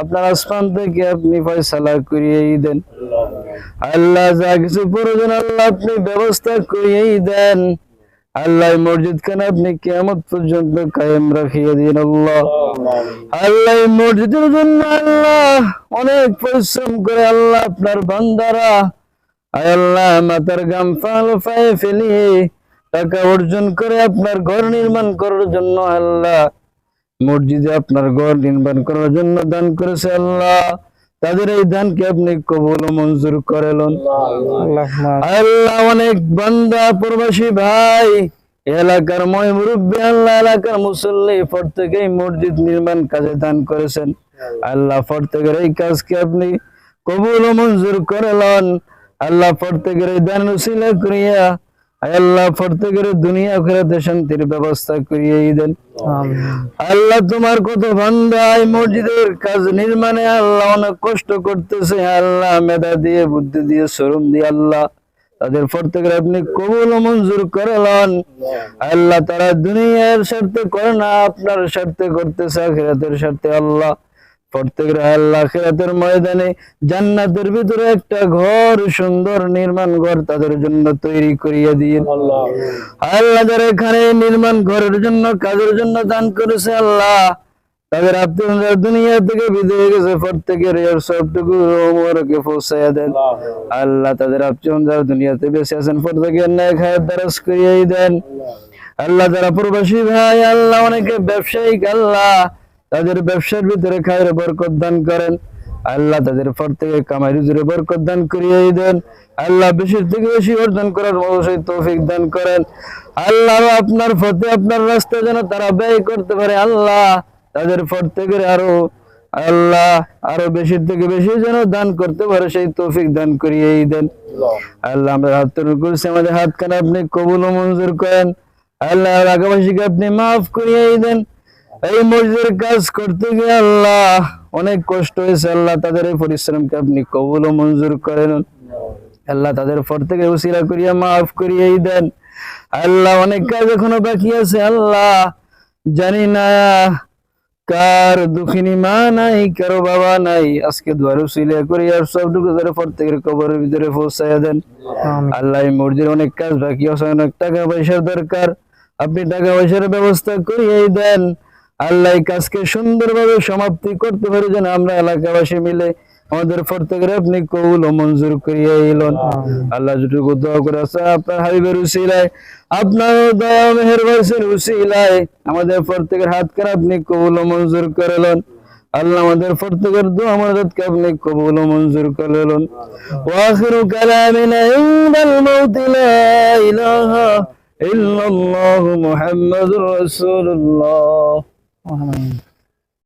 আপনার আসমান থেকে আপনি ফয়সালা করিয়েই দেন। আল্লাহ যা কিছু প্রয়োজন, আল্লাহ আপনি ব্যবস্থা করিয়েই দেন। আল্লাহ মসজিদ খানে আপনি কেমন পর্যন্ত কায়েম রাখিয়ে দিন আল্লাহ। আল্লাহ মসজিদের জন্য আল্লাহ অনেক পরিশ্রম করে আল্লাহ আপনার বান্দারা। আয় আল্লাহ মাতার গাম ফাল ফায়ে ফেলিয়ে টাকা অর্জন করে আপনার ঘর নির্মাণ করার জন্য আল্লাহ মসজিদে আপনার ঘর নির্মাণ করার জন্য দান করেছে আল্লাহ। তাদের এই দানকে আপনি কবুল মঞ্জুর করেলন আল্লাহ, অনেক বান্দা, প্রবাসী ভাই, এলাকার ময় মুরব্বী আল্লাহ, এলাকার মুসল্লি, প্রত্যেকেই মসজিদ নির্মাণ কাজে দান করেছেন। আল্লাহ, প্রত্যেকের এই কাজকে আপনি কবুল মঞ্জুর করেলন আল্লাহ, প্রত্যেকের এই দান করিয়া আল্লাহ প্রত্যেকের দুনিয়া ফেরাতে শান্তির ব্যবস্থা করিয়ে দেন। আল্লাহ তোমার কত এই মসজিদের কাজ নির্মাণে আল্লাহ অনেক কষ্ট করতেছে। আল্লাহ মেধা দিয়ে বুদ্ধি দিয়ে শরম দিয়ে আল্লাহ তাদের প্রত্যেকের আপনি কবুল মঞ্জুর করলেন আল্লাহ তারা দুনিয়ার স্বার্থে করে না আপনার স্বার্থে করতেছে আখিরাতের স্বার্থে আল্লাহ প্রত্যেকের আল্লাহ ময়দানে জান্নাতের ভিতরে একটা ঘর সুন্দর নির্মাণ ঘর তাদের জন্য তৈরি করিয়ে দিন আল্লাহ। যারা এখানে নির্মাণ ঘরের জন্য কাজের জন্য দান করেছে আল্লাহ। তাদের আত্মীয় দুনিয়া থেকে বিদায় গেছে প্রত্যেকের এর সবটুকু ওমরকে পৌঁছাইয়া দেন। আল্লাহ। তাদের আত্মীয় যারা দুনিয়াতে বেঁচে আছেন প্রত্যেকের ন্যায় খায়ের দ্বারাস করিয়াই দেন। আল্লাহ যারা প্রবাসী ভাই আল্লাহ অনেকে ব্যবসায়িক আল্লাহ তাদের ব্যবসার ভিতরে খায়ের বরকত দান করেন। আল্লাহ তাদের প্রত্যেকে কামাই রুজির বরকত দান করিয়ে দেন। আল্লাহ বেশি থেকে বেশি অর্জন করার অবশ্যই তৌফিক দান করেন। আল্লাহ আপনার ফতে আপনার রাস্তা যেন তারা ব্যয় করতে পারে। আল্লাহ তাদের প্রত্যেকের আরও, আল্লাহ আরও বেশি থেকে বেশি যেন দান করতে পারে, সেই তৌফিক দান করিয়েই দেন। আল্লাহ আমরা হাত তুলে করছি আমাদের হাত আপনি কবুল ও মঞ্জুর করেন। আল্লাহ আগাবাসীকে আপনি মাফ করিয়েই দেন। এই মসজিদের কাজ করতে গিয়ে আল্লাহ অনেক কষ্ট হয়েছে। আল্লাহ তাদের এই পরিশ্রমকে আপনি কবুল ও মঞ্জুর করেন। আল্লাহ তাদের পর থেকে উসিলা করিয়া মাফ করিয়েই দেন। আল্লাহ অনেক কাজ এখনও বাকি আছে। আল্লাহ জানি না কার দুঃখিনী মা নাই কারও বাবা নাই। আজকে দুয়ার উসিলা করি আর সবটুকু ধরে প্রত্যেকের কবরের ভিতরে পৌঁছাইয়া দেন। আল্লাহ এই মসজিদের অনেক কাজ বাকি আছে। অনেক টাকা পয়সার দরকার। আপনি টাকা পয়সার ব্যবস্থা করিয়েই দেন। আল্লাহ কাজকে সুন্দরভাবে সমাপ্তি করতে পারি যেন আমরা এলাকাবাসী মিলে আমাদের প্রত্যেকের আপনি কবুল ও মঞ্জুর করিয়া এলন। আল্লাহ যেটুকু দোয়া করে আপনার হাবিবের উসিলায় আপনার দয়া মেহেরবাসের উসিলায় আমাদের প্রত্যেকের হাত করে আপনি কবুল ও মঞ্জুর করলেন আল্লাহ আমাদের প্রত্যেকের দোয়া আমাদেরকে আপনি কবুল ও মঞ্জুর করলেন ওয়াখিরু কালামিনা ইনদাল মাউতি লা ইলাহা ইল্লাল্লাহু মুহাম্মাদুর রাসূলুল্লাহ। 我还没